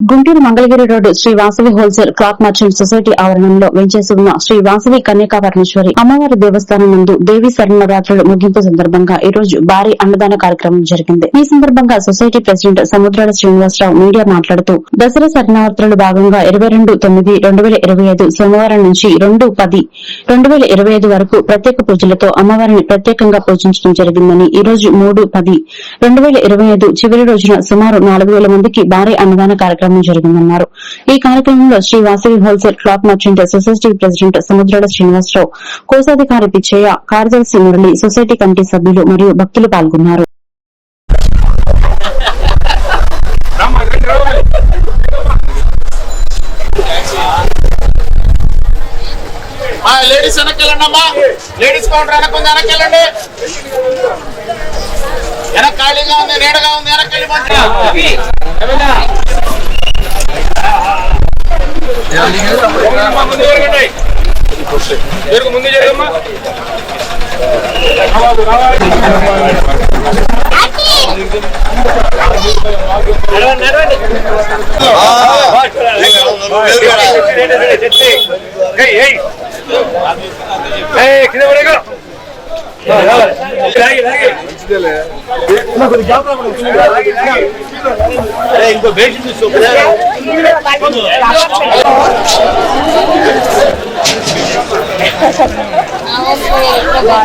Guntur Mangalagiri road Sri Vasavi wholesale cloth merchant society ఆవరణంలో వెంచేసి ఉన్న శ్రీ వాసవి కన్యకా పరమేశ్వరి అమ్మవారి దేవస్థానం నందు దేవి శరణరాత్రుల ముగింపు సందర్భంగా ఈ రోజు భారీ అన్నదాన కార్యక్రమం జరిగింది. ఈ సందర్భంగా society president Samudrala Srinivasarao media మాట్లాడుతూ దసరా శరణార్థులు భాగంగా ఇరవై రెండు తొమ్మిది రెండు వేల ఇరవై ఐదు సోమవారం నుంచి రెండు పది రెండు వేల ఇరవై ఐదు వరకు ప్రత్యేక పూజలతో అమ్మవారిని ప్రత్యేకంగా పూజించడం జరిగిందని ఈ రోజు మూడు పది రెండు వేల ఇరవై ఐదు చివరి రోజున సుమారు నాలుగు వేల మందికి భారీ అన్నదాన కార్యక్రమం జరిగిందన్నారు. ఈ కార్యక్రమంలో Sri Vasavi wholesale cloth merchant society president Samudrala Srinivasarao కోశాధికారి పిచ్చయ్య కార్యదర్శి మురళి సొసైటీ కమిటీ సభ్యులు మరియు భక్తులు పాల్గొన్నారు. లేడీస్ వెనక్కెళ్ళండమ్మా. లేడీస్ కౌంటర్ వెనక్కుంది వెనక్కెళ్ళండి. వెనక్ ఖాళీగా ఉంది నీడగా ఉంది వెనక్కెళ్ళి కింద పడేగా ఇంకో బేసి రాలే అన్నప్రసాద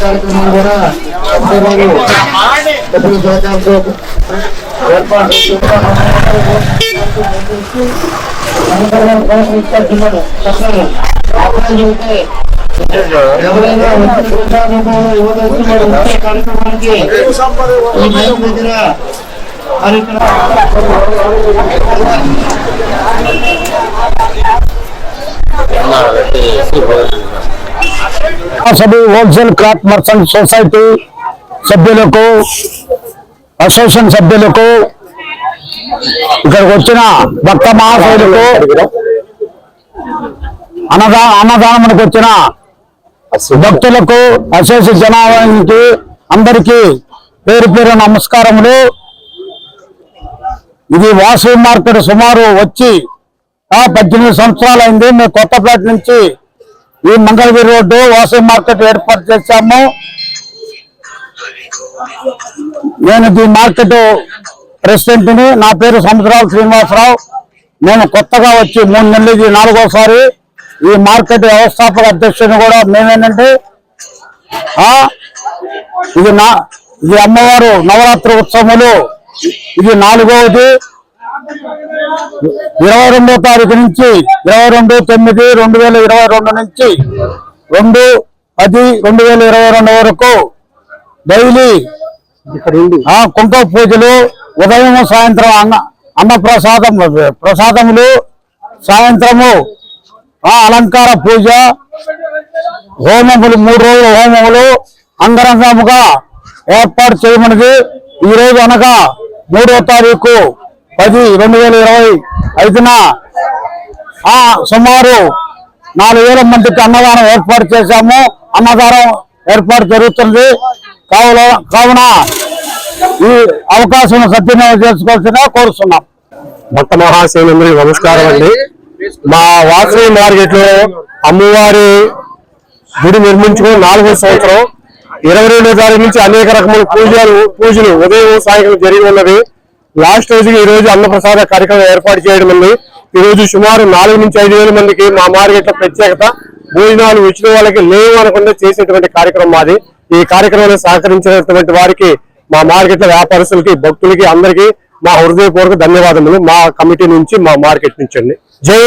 కార్యక్రమం కూడా అందరూ డబ్బులు సహకారంతో ఏర్పాటు చేస్తున్నాము. ఎవరైనా యువదస్తులు కార్యక్రమానికి దగ్గర సభ్యు హోల్సేల్ క్లాత్ మర్చెంట్ సొసైటీ సభ్యులకు అసోసియేషన్ సభ్యులకు ఇక్కడికి వచ్చిన భక్త మహాశయులకు అన్నదా అన్నదానమునికి వచ్చిన భక్తులకు అశేష జనాభానికి అందరికీ పేరు పేరు నమస్కారములు. ఇది వాసు మార్కెట్ సుమారు వచ్చి పద్దెనిమిది సంవత్సరాలు అయింది మేము కొత్తపేట నుంచి ఈ మంగళగిరి రోడ్డు వాసవి మార్కెట్ ఏర్పాటు చేశాము. నేను ఈ మార్కెట్ ప్రెసిడెంట్ని. నా పేరు సముద్రాల శ్రీనివాసరావు. నేను కొత్తగా వచ్చి మూడు నెలలు ఇది నాలుగోసారి ఈ మార్కెట్ వ్యవస్థాపక అధ్యక్షుని కూడా మేమేంటంటే ఆ ఇది నా ఇది అమ్మవారు నవరాత్రి ఉత్సవములు ఇది నాలుగవది. ఇరవై రెండో తారీఖు నుంచి ఇరవై రెండు తొమ్మిది రెండు వేల ఇరవై రెండు నుంచి రెండు పది రెండు వేల ఇరవై రెండు వరకు డైలీ కుంకుమ పూజలు ఉదయం సాయంత్రం అన్న అన్న ప్రసాదం ప్రసాదములు సాయంత్రము ఆ అలంకార పూజ హోమములు మూడు రోజుల హోమములు అంగరంగముగా ఏర్పాటు చేయమన్నది ఈ రోజు అనగా మూడో తారీఖు పది రెండు వేల ఇరవై ఐదున ఆ సుమారు నాలుగు వేల మందికి అన్నదానం ఏర్పాటు చేశాము. అన్నదానం ఏర్పాటు జరుగుతుంది కావున కావున ఈ అవకాశం సద్వినియోగం చేసుకోవాల్సిన కోరుతున్నాం భక్త మహాశైలందరికీ నమస్కారం అండి. మా వాసవి మార్కెట్లో అమ్మవారి గుడి నిర్మించుకుని నాలుగో సంవత్సరం ఇరవై రెండో తారీఖు నుంచి అనేక రకముల పూజలు పూజలు ఉదయం సాయంత్రం జరిగి ఉన్నది. లాస్ట్ రోజుకి ఈ రోజు అన్నప్రసాద కార్యక్రమం ఏర్పాటు చేయడం ఉంది. ఈ రోజు సుమారు నాలుగు నుంచి ఐదు వేల మందికి మా మార్కెట్ ప్రత్యేకత భోజనాలు వచ్చిన వాళ్ళకి లేవు అనకుండా చేసేటువంటి కార్యక్రమం మాది. ఈ కార్యక్రమాన్ని సహకరించినటువంటి వారికి మా మార్కెట్ వ్యాపారస్తులకి భక్తులకి అందరికీ మా హృదయపూర్వక ధన్యవాదములు మా కమిటీ నుంచి మా మార్కెట్ నుంచి అండి. జై